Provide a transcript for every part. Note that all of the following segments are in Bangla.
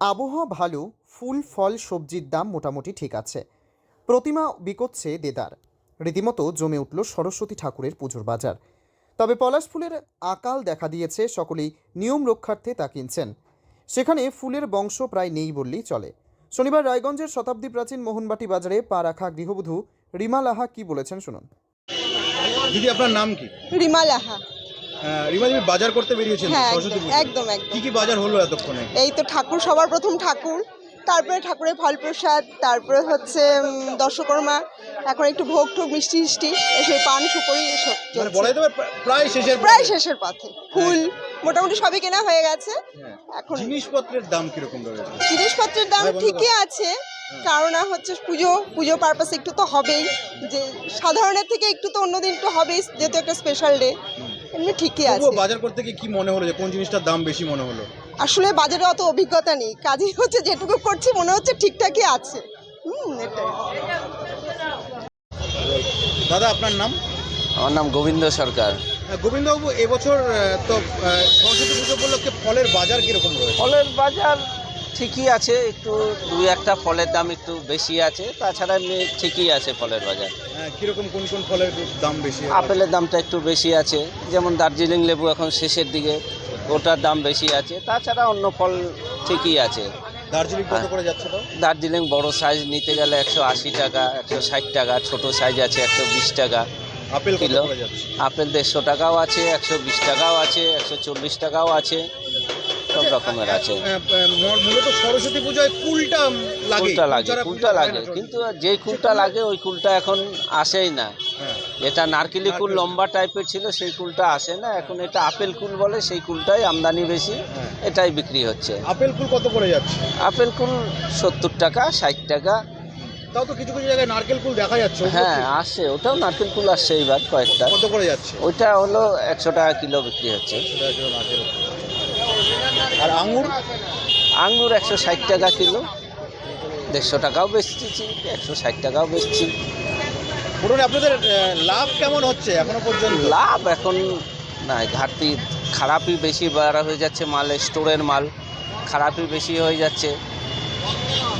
আবহাওয়া ভালো ফুল ফল সবজির দাম মোটামুটি ঠিক আছে। প্রতিমা বিকোচ্ছে দেদার। রীতিমতো জমে উঠল সরস্বতী ঠাকুরের পুজোর বাজার। তবে পলাশ ফুলের আকাল দেখা দিয়েছে সকলেই নিয়ম রক্ষার্থে তা কিনছেন। সেখানে ফুলের বংশ প্রায় নেই বললেই চলে। শনিবার রায়গঞ্জের শতাব্দী প্রাচীন মোহনবাটি বাজারে পা রাখা গৃহবধূ রিমা লাহা কি বলেছেন শুনুন। দিদি আপনার নাম কি? রিমা লাহা। বাজার করতে বেরিয়েছেন হ্যাঁ সরস্বতী একদম পুজো একদম কি একদম। কি বাজার হলো এতক্ষণে? এই তো ঠাকুর সবার প্রথম ঠাকুর তারপরে ঠাকুরের ফল প্রসাদ তারপরে হচ্ছে উম, দর্শকর্মা এখন একটু ভোগ ঠোক মিষ্টি মিষ্টি এসে পান সুপারি এসব মানে চলছে। বলা যেতে পারে প্রা- প্রায় শেষের প্রায়। শেষের পথে। ফুল মোটামুটি সবই কেনা হয়ে গেছে। হ্যাঁ। এখন জিনিসপত্রের দাম কীরকম রয়েছে? জিনিসপত্রের দাম হ্যাঁ, ঠিকই আছে। কারণ আর হচ্ছে পুজো পুজো পারপাস একটু তো হবেই। যে সাধারণের থেকে একটু তো অন্যদিন একটু হবেই যেহেতু একটা স্পেশাল ডে এমনি ঠিকই আছে। তবুও বাজার করতে গিয়ে কি মনে হলো যে কোন জিনিসটার দাম বেশি মনে হলো? আসলে বাজারে অত অভিজ্ঞতা নেই। কাজেই হচ্ছে যেটুকু করছি মনে হচ্ছে ঠিকঠাকই আছে। হুম এটাই। দাদা আপনার নাম? আমার নাম গোবিন্দ সরকার। গোবিন্দবাবু এবছর তো আহ, সরস্বতী পুজো উপলক্ষে ফলের বাজার কীরকম রয়েছে? ফলের বাজার ঠিকই আছে একটু দুই একটা ফলের দাম একটু বেশি আছে তাছাড়া এমনি ঠিকই আছে ফলের বাজার। হ্যাঁ, কীরকম কোন কোন ফলের দাম বেশি আপেলের দামটা একটু বেশি আছে যেমন দার্জিলিং লেবু এখন শেষের দিকে ওটার দাম বেশি আছে তাছাড়া অন্য ফল ঠিকই আছে। দার্জিলিং কত করে যাচ্ছে তো? দার্জিলিং বড় সাইজ নিতে গেলে একশো আশি টাকা একশো ষাট টাকা ছোট সাইজ আছে একশো বিশ টাকা আপেল কিলো। আপেল দেড়শো টাকাও আছে একশো বিশ টাকাও আছে একশো চল্লিশ টাকাও আছে। রকমের আছে। মূলত সরস্বতী পুজোয় কুলটা লাগে। কুলটা লাগে কুলটা লাগে। কিন্তু যে কুলটা লাগে ওই কুলটা এখন আসেই না। হ্যাঁ। এটা নারকেলি কুল লম্বা টাইপের ছিল সেই কুলটা আসে না। এখন এটা আপেল কুল বলে সেই কুলটাই আমদানি বেশি। হ্যাঁ। এটাই বিক্রি হচ্ছে। আপেল কুল কত করে যাচ্ছে? আপেল কুল সত্তর টাকা ষাট টাকা। তাও তো কিছু কিছু জায়গায় নারকেল কুল দেখা যাচ্ছে। হ্যাঁ আসে। ওটাও নারকেল কুল আসছে এইবার কয়েকটা। কত করে যাচ্ছে? ওইটা হলো একশো টাকা কিলো বিক্রি হচ্ছে সেটা হচ্ছে নারকেল কুল। আর আঙুর আঙ্গুর একশো ষাট টাকা কিলো। দেড়শো টাকাও বেচছি একশো ষাট টাকাও বেচছি। বলুন আপনাদের লাভ কেমন হচ্ছে এখনও পর্যন্ত? লাভ এখন না ঘাটতি খারাপই বেশি বাড়া হয়ে যাচ্ছে মাল স্টোরের মাল খারাপই বেশি হয়ে যাচ্ছে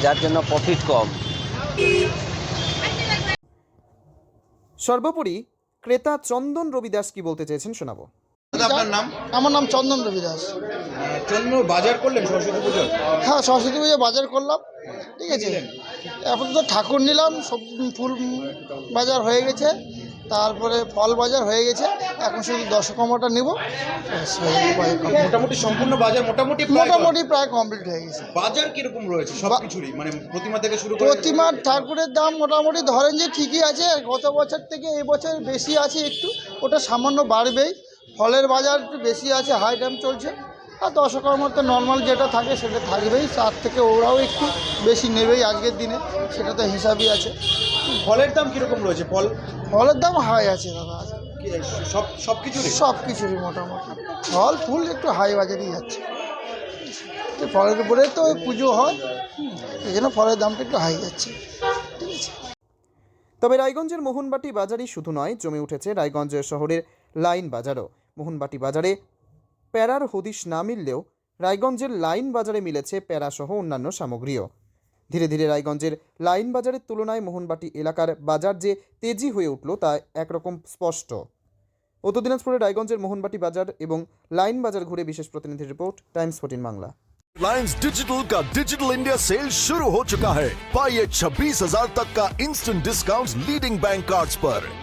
যার জন্য প্রফিট কম। সর্বোপরি ক্রেতা চন্দন রবিদাস কি বলতে চেয়েছেন শোনাবো। আপনার নাম? আমার নাম চন্দন রবি দাস। চন্দ্র বাজার করলেন সরস্বতী পুজো? হ্যাঁ সরস্বতী পুজো বাজার করলাম ঠিক আছে? এখন তো ঠাকুর নিলাম সব ফুল বাজার হয়ে গেছে তারপরে ফল বাজার হয়ে গেছে এখন শুধু নিব গেল বাজার complete। মোটামুটি সম্পূর্ণ বাজার মোটামুটি প্রায় মোটামুটি প্রায় কমপ্লিট হয়ে গেছে। বাজার কীরকম রয়েছে? সবকিছুরই মানে প্রতিমা থেকে শুরু করে প্রতিমার ঠাকুরের দাম মোটামুটি ধরেন যে ঠিকই আছে গত বছর থেকে এই বছর বেশি আছে একটু ওটা সামান্য বাড়বেই। ফলের বাজার একটু বেশি আছে হাই দাম চলছে। আর দশকর্মার তো নর্মাল যেটা থাকে সেটা থাকবেই তার থেকে ওরাও একটু বেশি নেবেই আজকের দিনে সেটা তো হিসাবই আছে। ফলের দাম কীরকম রয়েছে? ফল? ফলের দাম হাই আছে দাদা। কি, সব সবকিছুরই সব কিছুরই মোটামুটি। ফল ফুল একটু হাই বাজারেই যাচ্ছে। তো ফলের উপরে তো পুজো হয় এই জন্য ফলের দামটা একটু হাই যাচ্ছে। ঠিক আছে। তবে রায়গঞ্জের মোহনবাটি বাজারই শুধু নয় জমে উঠেছে রায়গঞ্জের শহরের লাইন বাজারও। মোহনবাটি বাজারে প্যারার হদিশ না মিললেও রায়গঞ্জের লাইন বাজারে মিলেছে প্যারাসহ অন্যান্য সামগ্রীও ধীরে ধীরে রায়গঞ্জের লাইন বাজারের তুলনায় মোহনবাটি এলাকার বাজার যে তেজি হয়ে উঠল তা একরকম স্পষ্ট উত্তর দিনাজপুরের রায়গঞ্জের মোহনবাটি বাজার এবং লাইন বাজার ঘুরে বিশেষ প্রতিনিধি report Times fourteen Bangla Reliance Digital का डिजिटल इंडिया सेल शुरू हो चुका है पाइए छब्बीस हजार तक का instant discount leading bank cards पर